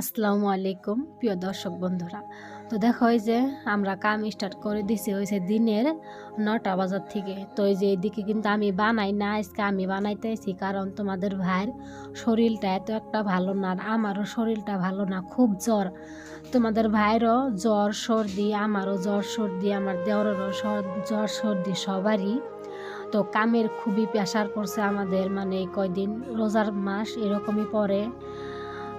আসসালামু আলাইকুম, প্রিয় দর্শক বন্ধুরা। তো দেখো এই যে আমরা কাম স্টার্ট করে দিছি হয়েছে দিনের নটা বাজার থেকে। তো এই যে এইদিকে কিন্তু আমি বানাই না, আজকে আমি বানাইতেছি কারণ তোমাদের ভাইয়ের শরীরটা এত একটা ভালো না, আর আমারও শরীরটা ভালো না, খুব জ্বর। তোমাদের ভাইয়েরও জ্বর, সর্দি, আমারও জ্বর, সর্দি, আমার দেওরেরও জ্বর, সর্দি সবারই। তো কামের খুবই প্রেশার পড়ছে আমাদের মানে কয়দিন, রোজার মাস এরকমই পড়ে।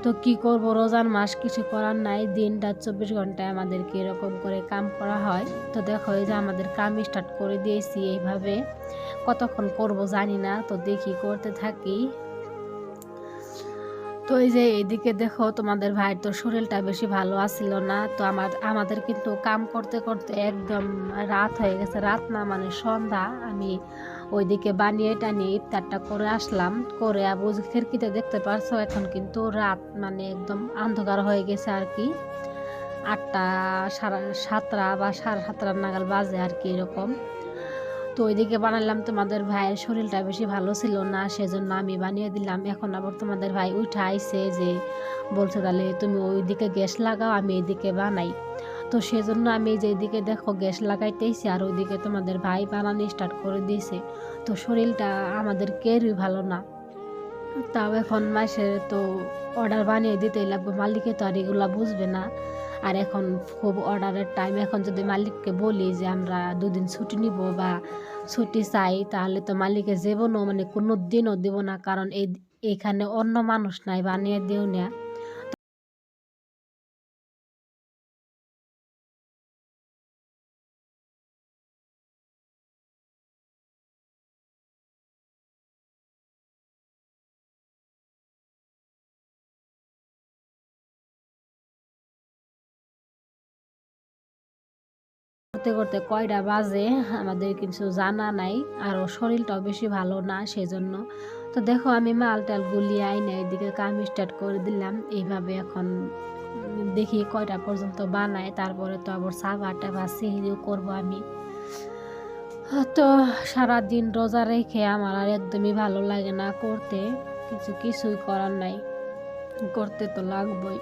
তো কি করব? রোজার মাস কিছু করার নাই। দিনটা চব্বিশ ঘন্টায় আমাদেরকে এরকম করে কাম করা হয়। তো দেখো, এই যে আমাদের কাম স্টার্ট করে দিয়েছি এইভাবে। কতক্ষণ করব জানি না, তো দেখি করতে থাকি। তো এই যে এদিকে দেখো, তোমাদের ভাইয়ের তো শরীরটা বেশি ভালো আসছিল না। তো আমার, আমাদের কিন্তু কাম করতে করতে একদম রাত হয়ে গেছে। রাত না মানে সন্ধ্যা। আমি ওইদিকে বানিয়ে টানিয়ে ইফতারটা করে আসলাম। করে আবু খিড়কিতে দেখতে পারছ, এখন কিন্তু রাত মানে একদম অন্ধকার হয়ে গেছে আর কি। আটটা সাড়ে সাতটা বা সাড়ে সাতটা নাগাল বাজে আর কি এরকম। তো ওইদিকে বানালাম, তোমাদের ভাইয়ের শরীরটা বেশি ভালো ছিল না, সেজন্য আমি বানিয়ে দিলাম। এখন আবার তোমাদের ভাই উঠে আইছে যে, বলছে তাহলে তুমি ওইদিকে গ্যাস লাগাও, আমি এইদিকে বানাই। তো সেজন্য আমি যেদিকে দেখো গ্যাস লাগাইতেইছি আর ওইদিকে তোমাদের ভাই বানানো স্টার্ট করে দিয়েছে। তো শরীরটা আমাদের কেউই ভালো না। তাও এখন মাসের তো অর্ডার বানিয়ে দিতেই লাগবে, মালিকে তো আর এগুলা বুঝবে না। আর এখন খুব অর্ডারের টাইম এখন যদি মালিককে বলি যে আমরা দুদিন ছুটি নিব বা ছুটি চাই, তাহলে তো মালিকে যাব মানে কোনো দিনও দেবো না। কারণ এই, এখানে অন্য মানুষ নাই, বানিয়ে দিও না। করতে করতে কয়টা বাজে আমাদের কিছু জানা নাই আর শরীরটাও বেশি ভালো না সেজন্য। তো দেখো আমি মাল টাল গুলিয়ে আইনে এদিকে কাম স্টার্ট করে দিলাম। এইভাবে এখন দেখি কয়টা পর্যন্ত বানায়, তারপরে তো আবার সাবাটা বা সিহিরিও করব আমি। তো সারাদিন রোজা রেখে আমার আর একদমই ভালো লাগে না করতে, কিছু কিছুই করার নাই। করতে তো লাগবই।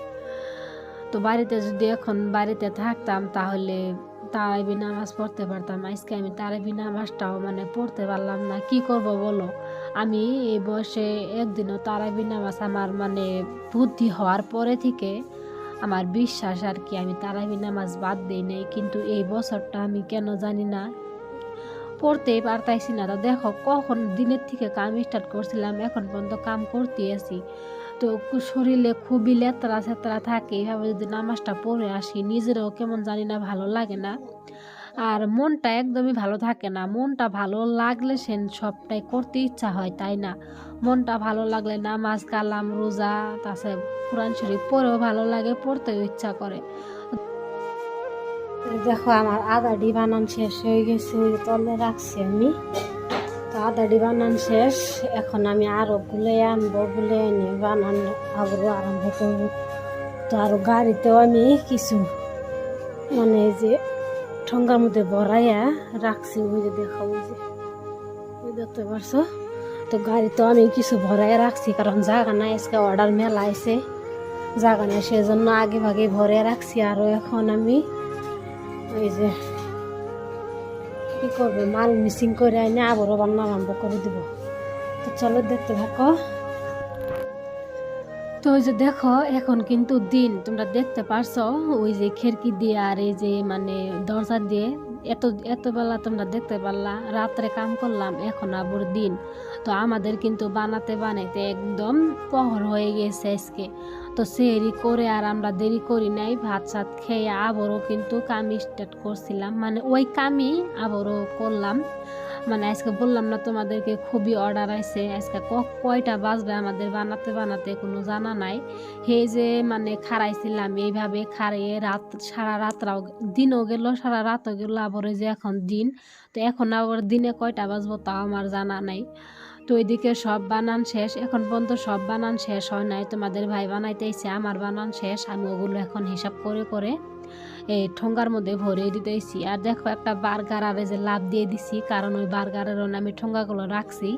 তো বাড়িতে যদি এখন বাড়িতে থাকতাম তাহলে তারাবি নামাজ পড়তে পারতাম। আজকে আমি তারাবি নামাজটাও মানে পড়তে পারলাম না। কি করব বলো? আমি এই বয়সে একদিনও তারাবি নামাজ আমার মানে বুদ্ধি হওয়ার পরে থেকে আমার বিশ্বাস আর কি আমি তারাবি নামাজ বাদ দিই নাই। কিন্তু এই বছরটা আমি কেন জানি না। পড়তেই পারতাইছি না। তো দেখো কখন দিনের থেকে কাম স্টার্ট করছিলাম, এখন পর্যন্ত কাম করতে আছি। তো শরীরে খুবই লেতরা চেতরা থাকে এইভাবে যদি নামাজটা পড়ে আসি, নিজেরও কেমন জানি না ভালো লাগে না। আর মনটা একদমই ভালো থাকে না, মনটা ভালো লাগলে সে সবটাই করতে ইচ্ছা হয়, তাই না? মনটা ভালো লাগলে নামাজ, কালাম, রোজা তাছাড়া কোরআন শরীফ পড়েও ভালো লাগে, পড়তেও ইচ্ছা করে। দেখো আমার আদাডি বানান শেষ হয়ে গেছে তলে রাখছি আমি। তো আদাডি বানান শেষ। এখন আমি আরও গুলে আনব, গুলে এনে বানান আবারও আরম্ভ করব। তো আরও গাড়িতেও আমি কিছু মানে যে ঠোঙ্গার মধ্যে ভরাইয়া রাখছি, ওই যে দেখো যে। ওই দেখতে পারছ? তো গাড়িতেও আমি কিছু ভরাইয়া রাখছি, কারণ জায়গা নাই, আজকে অর্ডার মেলা আছে জায়গা নেই, সেজন্য আগে ভাগে ভরে রাখছি। আরও এখন আমি ওই যে কি করবে? মাল মিসিং করে আইনে আবারও রান্না আরম্ভ করে দিব। তো চলো দেখতে থাকো। তো ওই যে দেখো, এখন কিন্তু দিন। তোমরা দেখতে পারছ, ওই যে খিড়কি দিয়ে আর এই যে মানে দরজা দিয়ে এত, এতবেলা তোমরা দেখতে পারলা। রাত্রে কাম করলাম, এখন আবার দিন। তো আমাদের কিন্তু বানাতে বানাইতে একদম পহর হয়ে গেছে আজকে। তো সেরি করে আর আমরা দেরি করি নাই, ভাত সাত খেয়ে আবারও কিন্তু কামি স্টার্ট করছিলাম। মানে ওই কামি আবারও করলাম। মানে আজকে বললাম না, তোমাদেরকে খুবই অর্ডার আছে। আজকে কয়টা বাজবে আমাদের বানাতে বানাতে কোনো জানা নাই। হে যে মানে খারাইছিলাম এইভাবে খাড়িয়ে রাত, সারা রাতরাও দিনও গেল, সারা রাতও গেল আবার যে এখন দিন, তো এখন আবার দিনে কয়টা বাজবো তাও আমার জানা নাই। তো ওইদিকে সব বানান শেষ, এখন পর্যন্ত সব বানান শেষ হয় নাই। তোমাদের ভাই বানাইতেইছে আমার বানান শেষ, আমি ওগুলো এখন হিসাব করে করে এই ঠোঙ্গার মধ্যে ভরে দিতেছি। আর দেখো একটা বার্গার আর যে লাভ দিয়ে দিছি, কারণ ওই বার্গারের আমি ঠোঙ্গাগুলো রাখছি।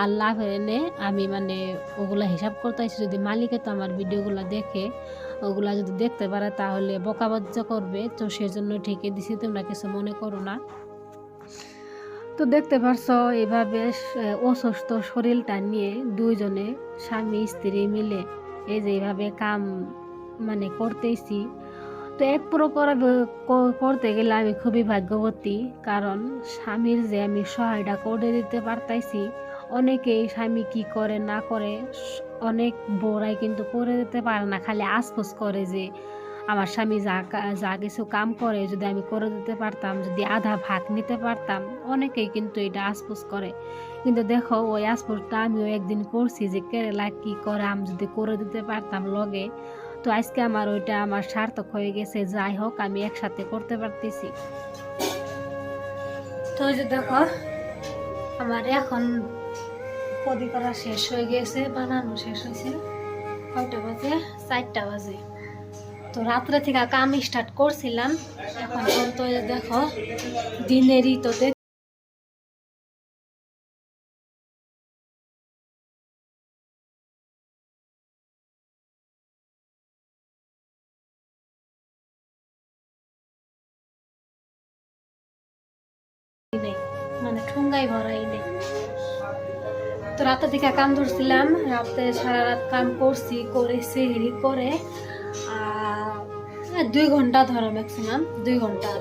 আর লাভ এনে আমি মানে ওগুলা হিসাব করতেছি, যদি মালিকে তো আমার ভিডিওগুলো দেখে, ওগুলা যদি দেখতে পারে তাহলে বকাবাজ্য করবে। তো সেজন্য ঠিকই দিছি, তোমরা কিছু মনে করো না। তো দেখতে পারছ, এভাবে অসুস্থ শরীরটা নিয়ে দুইজনে স্বামী, স্ত্রী মিলে এই যে এইভাবে কাম মানে করতেইছি তো এক প্রকার করতে গেলে আমি খুবই ভাগ্যবতী, কারণ স্বামীর যে আমি সহায়টা করে দিতে পারতাইছি অনেকেই স্বামী কি করে না করে অনেক বউরাই কিন্তু করে দিতে পারে না, খালি আশফোস করে যে আমার স্বামী যা যা কিছু কাম করে, যদি আমি করে দিতে পারতাম, যদি আধা ভাগ নিতে পারতাম, অনেকেই কিন্তু এটা আশফোস করে। কিন্তু দেখো, ওই আশফোসটা আমিও একদিন করছি যে, কেরালা কি করে আমি যদি করে দিতে পারতাম লগে, তো আজকে আমার ওইটা আমার সার্থক হয়ে গেছে, যাই হোক, আমি একসাথে করতে পারতেছি। তো যে দেখো, আমার এখন পদি করা শেষ হয়ে গেছে, বানানো শেষ হয়েছে, কয়টা বাজে? চারটা বাজে। তো রাত্রে থেকে কাম স্টার্ট করছিলাম। এখন যে দেখো, দিনেরই তো মানে ঠোঙ্গাই ভরাই নেই। তো রাতে থেকে কাম ধরছিলাম, রাতে সারা রাত কাম করছি, করে সেহরি করে দুই ঘণ্টা ধরো ম্যাক্সিমাম দুই ঘণ্টা।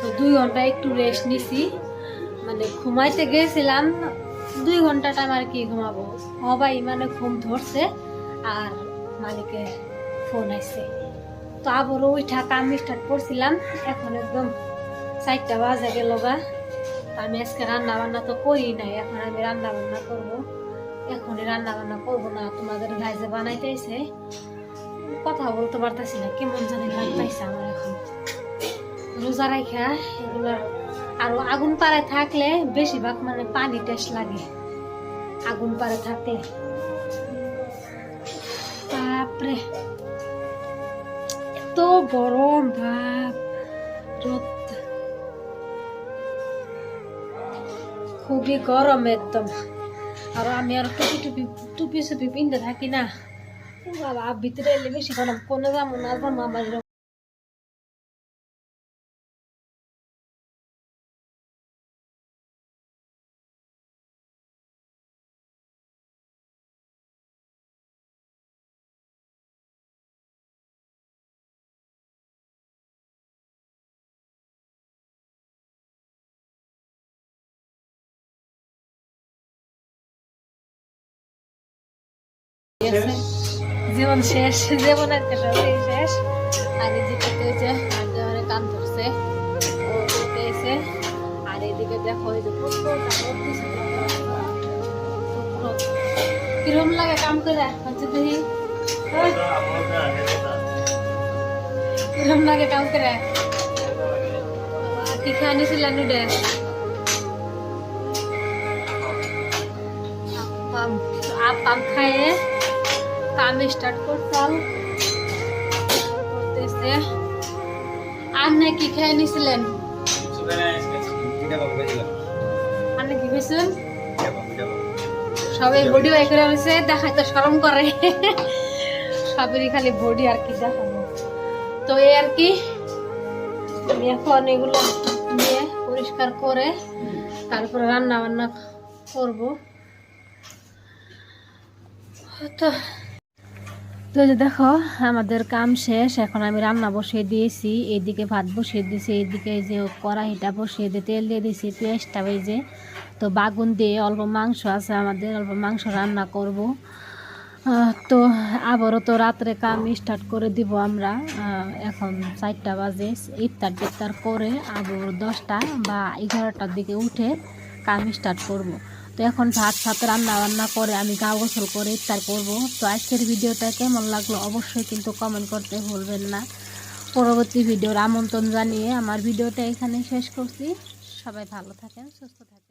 তো দুই ঘণ্টা একটু রেস্ট নিছি। মানে ঘুমাইতে গেছিলাম, দুই ঘণ্টা টাইম আর কি ঘুমাবো। হবাই মানে ঘুম ধরছে, আর মালিকের ফোন আসছে তো আবারও ওইটা কাম স্টার্ট করছিলাম, এখন একদম চারটা বাজে গেল তা আমি আজকে রান্না বান্না তো করি নাই, এখন আমি রান্না বান্না করব। এখনই রান্না বান্না করব না, তোমাদের ভাই যে বানাইতেছে কথা বলতে পারতেছি না, কেমন জানি লাগতেছে আমার এখন। রোজা রাখা এগুলো আর আগুন পাড়ে থাকলে বেশিরভাগ মানে পানি টেস্ট লাগে, আগুন পাড়ে থাকলে। বাপরে, এত গরম ভাব রোদ। খুবই গরম একদম। আর আমি আর টুপি টুপি টুপি সুপি পিনতে থাকি না। বাবা ভিতরে এলে বেশি গরম কোনো যাব না যাব আমার এরকম গেছে। জীবন শেষ জীবনের কেটে শেষ। আর এদিকে যে, আর দেওয়ারে কান ধরছে, ও উঠেছে আর এদিকে দেখো, এই যে। কিরম লাগে কাম করে? হচ্ছে দেখি। কিরম লাগে কাম করে? কি খাই নিছিলেন নুডলস আপাম আপাম খায়ে। কাম স্টার্ট করতাম। করতেছে। আর না কি খেয়ে নিছিলেন? আর না কি সবাই বডি বাই করে হয়েছে দেখায় তো সরম করে। সবেরই খালি বডি আর কি দেখাবো। তো এই আর কি এখন এগুলো নিয়ে পরিষ্কার করে তারপরে রান্না বান্না করব। তো তো যে দেখো, আমাদের কাম শেষ, এখন আমি রান্না বসিয়ে দিয়েছি এইদিকে ভাত বসিয়ে দিয়েছি এইদিকে এই যে কড়াইটা বসিয়ে দিয়ে তেল দিয়ে দিয়েছি, পেঁয়াজটা ওই যে, তো বাগুন দিয়ে অল্প মাংস আছে আমাদের, অল্প মাংস রান্না করব। তো আবারও তো রাত্রে কাম স্টার্ট করে দিব আমরা এখন চারটা বাজে, ইফতার টিফতার করে আবার দশটা বা এগারোটার দিকে উঠে কাম স্টার্ট করব। তো এখন ভাত ভাত রান্না বান্না করে আমি গা গোসল করে ইফতার করব। তো আজকের ভিডিওটা কেমন লাগল অবশ্যই কিন্তু কমেন্ট করতে ভুলবেন না। পরবর্তী ভিডিওর আমন্ত্রণ জানিয়ে আমার ভিডিওটা এখানে শেষ করছি। সবাই ভালো থাকেন, সুস্থ থাকেন।